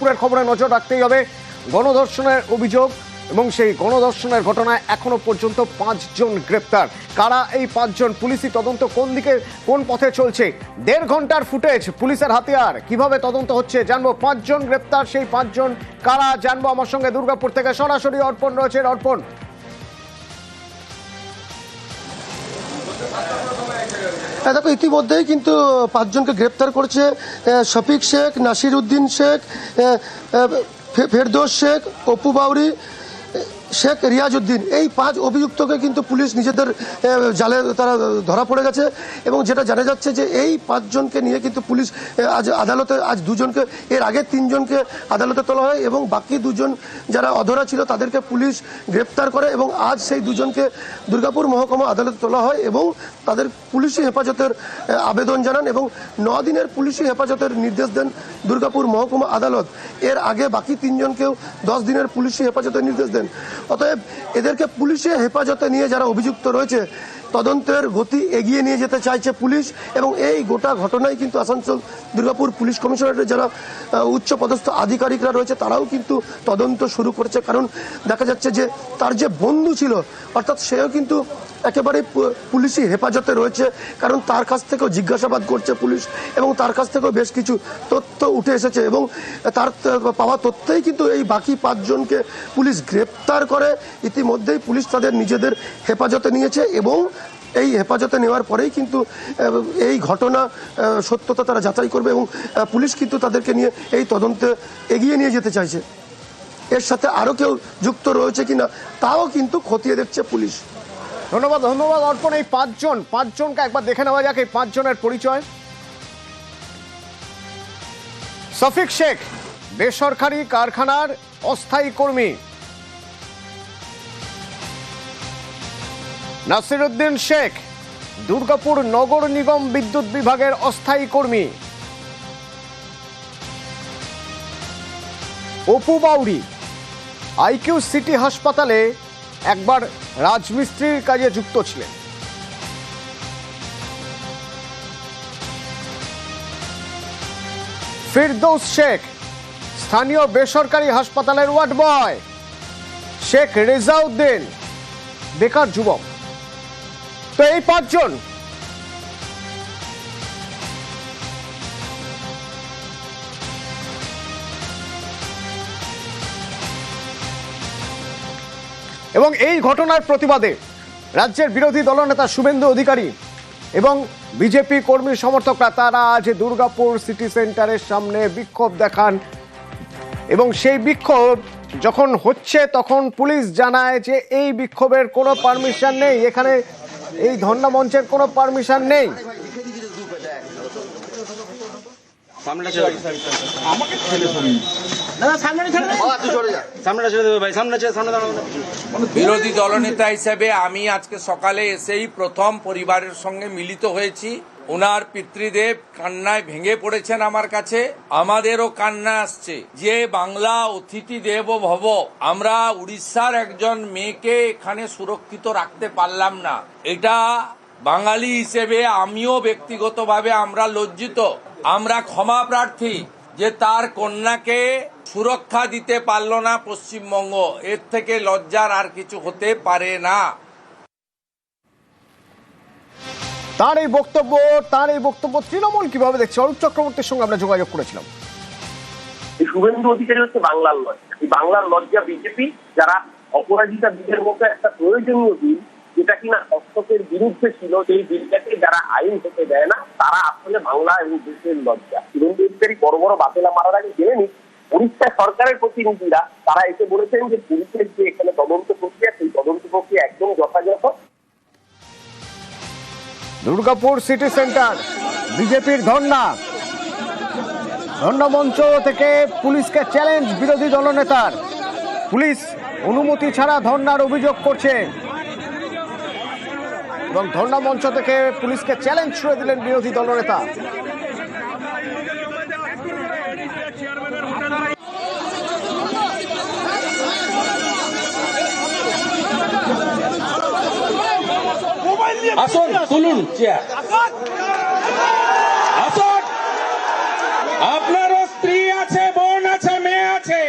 পুরের খবরে নজর রাখতেই হবে। গণধর্ষণের অভিযোগ এবং সেই গণধর্ষণের ঘটনায় এখনও পর্যন্ত পাঁচজন গ্রেপ্তার। কারা এই পাঁচজন পুলিশি তদন্ত কোন দিকে, কোন পথে চলছে? দেড় ঘণ্টার ফুটেজ পুলিশের হাতিয়ার। কীভাবে তদন্ত হচ্ছে জানব। পাঁচজন গ্রেপ্তার, সেই পাঁচজন কারা জানব আমার সঙ্গে দুর্গাপুর থেকে। সরাসরি অর্পণ রয়েছে। অর্পণ। দেখো, ইতিমধ্যেই কিন্তু পাঁচজনকে গ্রেপ্তার করেছে শফিক শেখ নাসির উদ্দিন শেখ ফেরদৌস শেখ, অপু বাউরি শেখ রিয়াজউদ্দিন, এই পাঁচ অভিযুক্তকে কিন্তু পুলিশ নিজেদের জালে তারা ধরা পড়ে গেছে এবং যেটা জানা যাচ্ছে যে এই পাঁচজনকে নিয়ে কিন্তু পুলিশ আজ আদালতে, আজ দুজনকে, এর আগে তিনজনকে আদালতে তোলা হয় এবং বাকি দুজন যারা অধরা ছিল তাদেরকে পুলিশ গ্রেপ্তার করে এবং আজ সেই দুজনকে দুর্গাপুর মহকুমা আদালতে তোলা হয় এবং তাদের পুলিশি হেফাজতের আবেদন জানান এবং ন দিনের পুলিশি হেফাজতের নির্দেশ দেন দুর্গাপুর মহকুমা আদালত। এর আগে বাকি তিনজনকেও দশ দিনের পুলিশি হেফাজতের নির্দেশ দেন। অতএব এদেরকে পুলিশে হেফাজতে নিয়ে যারা অভিযুক্ত রয়েছে তদন্তের গতি এগিয়ে নিয়ে যেতে চাইছে পুলিশ এবং এই গোটা ঘটনায় কিন্তু আসানসোল দুর্গাপুর পুলিশ কমিশনারেটের যারা উচ্চ পদস্থ আধিকারিকরা রয়েছে, তারাও কিন্তু তদন্ত শুরু করেছে। কারণ দেখা যাচ্ছে যে তার যে বন্ধু ছিল, অর্থাৎ সেও কিন্তু একেবারে পুলিশি হেফাজতে রয়েছে। কারণ তার কাছ থেকেও জিজ্ঞাসাবাদ করছে পুলিশ এবং তার কাছ থেকেও বেশ কিছু তথ্য উঠে এসেছে এবং তার পাওয়া তথ্যেই কিন্তু এই বাকি পাঁচজনকে পুলিশ গ্রেপ্তার করে। ইতিমধ্যেই পুলিশ তাদের নিজেদের হেফাজতে নিয়েছে এবং এই হেফাজতে নেওয়ার পরেই কিন্তু এই ঘটনা সত্যতা তারা যাচাই করবে এবং পুলিশ কিন্তু তাদেরকে নিয়ে এই তদন্তে এগিয়ে নিয়ে যেতে চাইছে। এর সাথে আরও কেউ যুক্ত রয়েছে কিনা, তাও কিন্তু খতিয়ে দেখছে পুলিশ। ধন্যবাদ ধন্যবাদ অর্পণ। এই পাঁচজন, পাঁচজনকে একবার দেখে নেওয়া যাক এই পাঁচজনের পরিচয়। সফিক শেখ, বেসরকারি কারখানার অস্থায়ী কর্মী। নাসিরুদ্দিন শেখ, দুর্গাপুর নগর নিগম বিদ্যুৎ বিভাগের অস্থায়ী কর্মী। অপু বাউরি আইকিউ সিটি হাসপাতালে একবার রাজমিস্ত্রির কাজে যুক্ত ছিলেন। ফিরদৌস শেখ, স্থানীয় বেসরকারি হাসপাতালের ওয়ার্ড বয়। শেখ রেজাউদ্দিন, বেকার যুবক। তো এই পাঁচজন। এবং এই ঘটনার প্রতিবাদে রাজ্যের বিরোধী দলনেতা শুভেন্দু অধিকারী এবং বিজেপি কর্মী সমর্থকরা, তারা আজ দুর্গাপুর সিটি সেন্টারের সামনে বিক্ষোভ দেখান। এবং সেই বিক্ষোভ যখন হচ্ছে, তখন পুলিশ জানায় যে এই বিক্ষোভের কোনো পারমিশন নেই। এখানে এই ধর্ণা মঞ্চের কোনো পারমিশন নেই। সামনেটা ছেড়ে আমাকে ছেড়ে না না সামনেটা ছেড়ে সামনেটা ছেড়ে দেবে ভাই সামনে ছেড়ে সামনে দাঁড়ানো বিরোধী দলনেতা হিসেবে আমি আজকে সকালে এসেই প্রথম পরিবারের সঙ্গে মিলিত হয়েছি। ওনার পিতৃদেব কান্নায় ভেঙে পড়েছেন আমার কাছে। আমাদেরও কান্না আসছে। যে বাংলা অতিথি দেব ভব, আমরা উড়িষ্যার একজন মেয়েকে এখানে সুরক্ষিত রাখতে পারলাম না। এটা বাঙালি হিসেবে আমিও ব্যক্তিগতভাবে আমরা লজ্জিত। আমরা ক্ষমা প্রার্থী যে তার কন্যাকে সুরক্ষা দিতে পারল না পশ্চিমবঙ্গ। এর থেকে লজ্জার আর কিছু হতে পারে না। তার এই বক্তব্য, তার এই বক্তব্য তৃণমূল কীভাবে দেখছে? অরূপ চক্রবর্তীর সঙ্গে আমরা যোগাযোগ করেছিলাম। শুভেন্দু অধিকারী হচ্ছে বাংলার লজ্জা। এই বাংলার লজ্জা বিজেপি, যারা অপরাজিতা বিলের মতো একটা প্রয়োজনীয় বিল, যেটা কিনা হস্তকের বিরুদ্ধে ছিল, সেই বিলটাকে যারা আইন হতে দেয় না, তারা আসলে বাংলা এবং দেশের লজ্জা। শুভেন্দু অধিকারী বড় বড় বাতিলা মারার আগে জেনে নিন, উড়িষ্যা সরকারের প্রতিনিধিরা, তারা এসে বলেছেন যে পুলিশের যে এখানে তদন্ত দুর্গাপুর সিটি সেন্টার, বিজেপির ধর্না মঞ্চ থেকে পুলিশকে চ্যালেঞ্জ বিরোধী দলনেতার। পুলিশ অনুমতি ছাড়া ধর্নার অভিযোগ করছে। এবং ধর্ণা মঞ্চ থেকে পুলিশকে চ্যালেঞ্জ ছুড়ে দিলেন বিরোধী দলনেতা। আসুন, তুলুন। চেয়ার আসন। আপনারও স্ত্রী আছে, বোন আছে, মেয়ে আছে।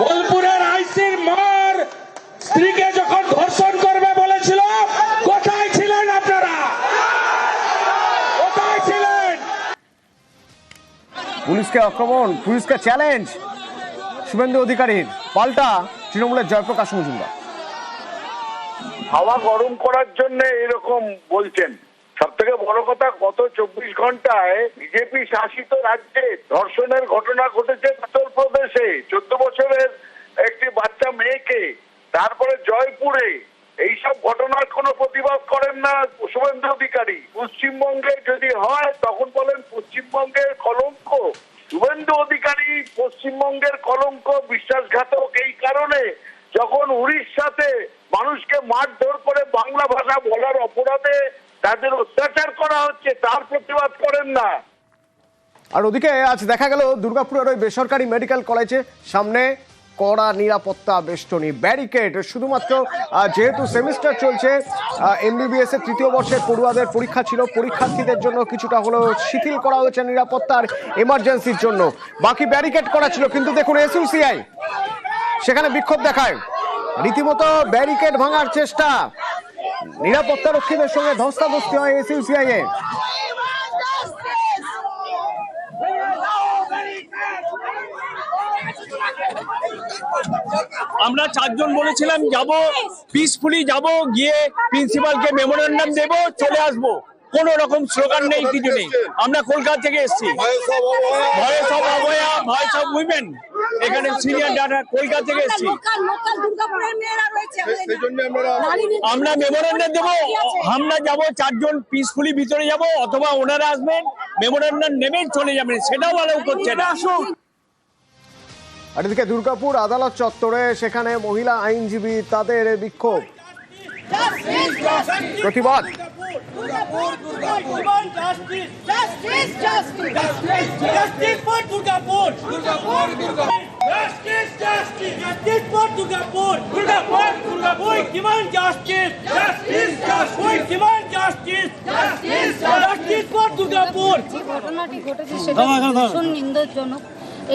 বোলপুরের আইসির মার স্ত্রীকে যখন ধর্ষণ করবে বলেছিল, কোথায় ছিলেন আপনারা? কোথায় ছিলেন? পুলিশকে আক্রমণ, পুলিশকে চ্যালেঞ্জ শুভেন্দু অধিকারীর পাল্টা তৃণমূলের জয়প্রকাশ মজুমদার হাওয়া গরম করার জন্য এরকম বলছেন। সব থেকে বড় কথা, গত চব্বিশ ঘন্টায় বিজেপি শাসিত রাজ্যে ধর্ষণের ঘটনা ঘটেছে উত্তরপ্রদেশে চোদ্দ বছরের একটি বাচ্চা মেয়েকে। তারপরে জয়পুরে। এইসব ঘটনার কোনো প্রতিবাদ করেন না শুভেন্দু অধিকারী। পশ্চিমবঙ্গে যদি হয়, তখন বলেন পশ্চিমবঙ্গের কলঙ্ক। শুভেন্দু অধিকারী পশ্চিমবঙ্গের কলঙ্ক, বিশ্বাসঘাতক এই কারণে যখন উড়িষ্যাতে মানুষকে মারধর করে বাংলা ভাষা বলার অপরাধে তাদের অত্যাচার করা হচ্ছে, তার প্রতিবাদ করেন না। আর ওদিকে আজ দেখা গেল দুর্গাপুরের ওই বেসরকারি মেডিকেল কলেজে, সামনে কড়া নিরাপত্তা বেষ্টনী, ব্যারিকেড। শুধুমাত্র যেহেতু সেমিস্টার চলছে এমবিবিএস এর তৃতীয় বর্ষের পড়ুয়াদের পরীক্ষা ছিল, পরীক্ষার্থীদের জন্য কিছুটা হলেও শিথিল করা হয়েছে নিরাপত্তার এমার্জেন্সির জন্য। বাকি ব্যারিকেড করা ছিল, কিন্তু দেখুন এসইউসিআই সেখানে বিক্ষোভ দেখায়। রীতিমতো ব্যারিকেড ভাঙার চেষ্টা। নিরাপত্তা রক্ষীদের সঙ্গে ধস্তাধস্তি হয় এসইউসিআই এ আমরা চারজন বলেছিলাম, যাব পিসফুলি যাব, গিয়ে প্রিন্সিপালকে মেমোরেন্ডাম দেব, চলে আসব। কোন রকম স্লোগান নেই কিছু নেই। আমরা কলকাতা থেকে এসেছি। ভয়েস অফ অবয়া। ভয়েস অফ উইমেন এখানে সিনিয়র ডাটা কলকাতা থেকে এসেছি। আমরা মেমোরেন্ডাম দেবো। আমরা যাব চারজন পিসফুলি ভিতরে যাব অথবা ওনারা আসবেন মেমোরেন্ডাম নেবেন চলে যাবেন। সেটাও অ্যালাউ করছে না। আর এদিকে দুর্গাপুর আদালত চত্বরে সেখানে মহিলা আইনজীবী তাদের বিক্ষোভ। প্রতিবাদ। দুর্গাপুর দুর্গাপুর। ডিমান্ড ঘটনাটি ঘটেছে সেটা শুন নিন্দজনক।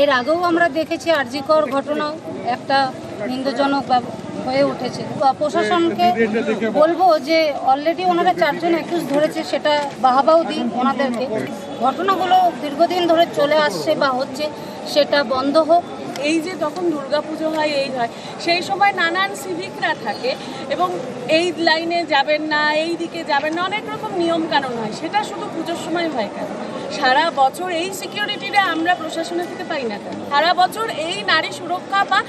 এর আগেও আমরা দেখেছি আরজিকর ঘটনাও একটা নিন্দজনক হয়ে উঠেছে। প্রশাসনকে বলব যে অলরেডি ওনারা চারজন অ্যাকিউজ ধরেছে, সেটা বাহাবাও দিই ওনাদেরকে। ঘটনাগুলো দীর্ঘদিন ধরে চলে আসছে বা হচ্ছে, সেটা বন্ধ হোক। এই যে তখন দুর্গাপুজো হয়, এই হয়, সেই সময় নানান সিভিকরা থাকে এবং এই লাইনে যাবেন না, এই দিকে যাবেন না, অনেক রকম নিয়ম কানুন হয়। সেটা শুধু পুজোর সময় হয় কেন? সারা বছর এই সিকিউরিটিটা আমরা প্রশাসনের থেকে পাই না কেন? সারা বছর এই নারী সুরক্ষা বা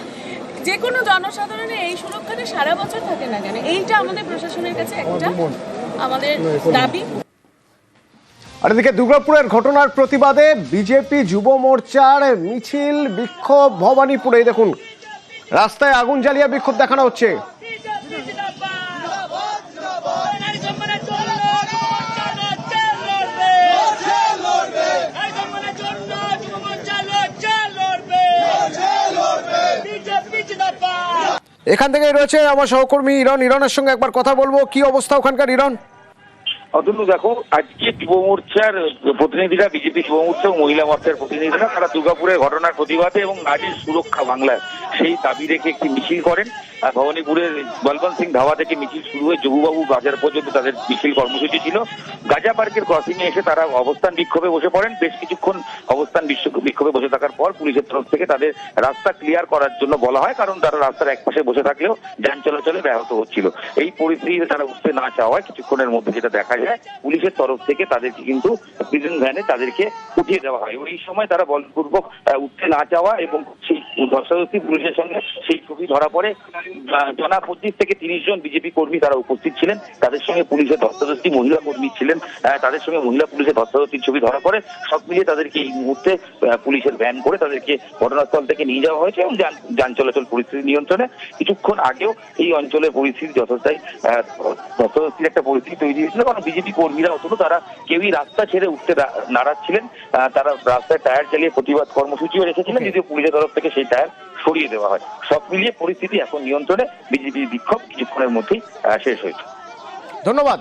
যে কোনো জনসাধারণের এই সুরক্ষাটা সারা বছর থাকে না কেন? এইটা আমাদের প্রশাসনের কাছে একটা আমাদের দাবি। আর এদিকে দুর্গাপুরের ঘটনার প্রতিবাদে বিজেপি যুব মোর্চার মিছিল বিক্ষোভ ভবানীপুরে। দেখুন রাস্তায় আগুন জ্বালিয়ে বিক্ষোভ দেখানো হচ্ছে। এখান থেকে রয়েছে আমার সহকর্মী ইরন। ইরনের সঙ্গে একবার কথা বলব। কি অবস্থা ওখানকার ইরন? অতুল দেখো, আজকে যুব মোর্চার প্রতিনিধিরা, বিজেপি যুব মোর্চা মহিলা মোর্চার প্রতিনিধিরা, তারা দুর্গাপুরের ঘটনার প্রতিবাদে এবং নারীর সুরক্ষা বাংলায়। সেই দাবি রেখে একটি মিছিল করেন। ভবানীপুরের বলবন্ত সিং ধাওয়া থেকে মিছিল শুরু হয়ে যোগুবাবু বাজার পর্যন্ত তাদের মিছিল কর্মসূচি ছিল। গাজা পার্কের ক্রসিং এ এসে তারা অবস্থান বিক্ষোভে বসে পড়েন। বেশ কিছুক্ষণ অবস্থান বিক্ষোভে বসে থাকার পর পুলিশের তরফ থেকে তাদের রাস্তা ক্লিয়ার করার জন্য বলা হয়, কারণ তারা রাস্তার এক পাশে বসে থাকলেও যান চলাচলে ব্যাহত হচ্ছিল। এই পরিস্থিতিতে তারা উঠতে না চাওয়ায় কিছুক্ষণের মধ্যে যেটা দেখা যায় পুলিশের তরফ থেকে তাদেরকে কিন্তু প্রিজন ভ্যানে তাদেরকে উঠিয়ে দেওয়া হয়। ওই সময় তারা বলপূর্বক উঠতে না চাওয়া এবং ধস্তাধস্তি পুলিশের সঙ্গে সেই ছবি ধরা পড়ে। জনা পঁচিশ থেকে তিরিশ জন বিজেপি কর্মী তারা উপস্থিত ছিলেন। তাদের সঙ্গে পুলিশের ধস্তাধস্তি মহিলা কর্মী ছিলেন। তাদের সঙ্গে মহিলা পুলিশের ধস্তাধস্তির ছবি ধরা পড়ে। সব মিলিয়ে তাদেরকে এই মুহূর্তে পুলিশের ভ্যান করে তাদেরকে ঘটনাস্থল থেকে নিয়ে যাওয়া হয়েছে এবং যান যান চলাচল পরিস্থিতি নিয়ন্ত্রণে। কিছুক্ষণ আগেও এই অঞ্চলের পরিস্থিতি আহ, ধস্তাধস্তির একটা পরিস্থিতি তৈরি হয়েছিল। কারণ বিজেপি কর্মীরা অথচ তারা কেউই রাস্তা ছেড়ে উঠতে নারাজ ছিলেন। আহ, তারা রাস্তায় টায়ার চালিয়ে প্রতিবাদ কর্মসূচিও রেখেছিলেন। যদিও পুলিশের তরফ থেকে সেই স্যার সরিয়ে দেওয়া হয়। সব মিলিয়ে পরিস্থিতি এখন নিয়ন্ত্রণে বিজেপির বিক্ষোভ কিছুক্ষণের মধ্যেই শেষ হয়েছে ধন্যবাদ।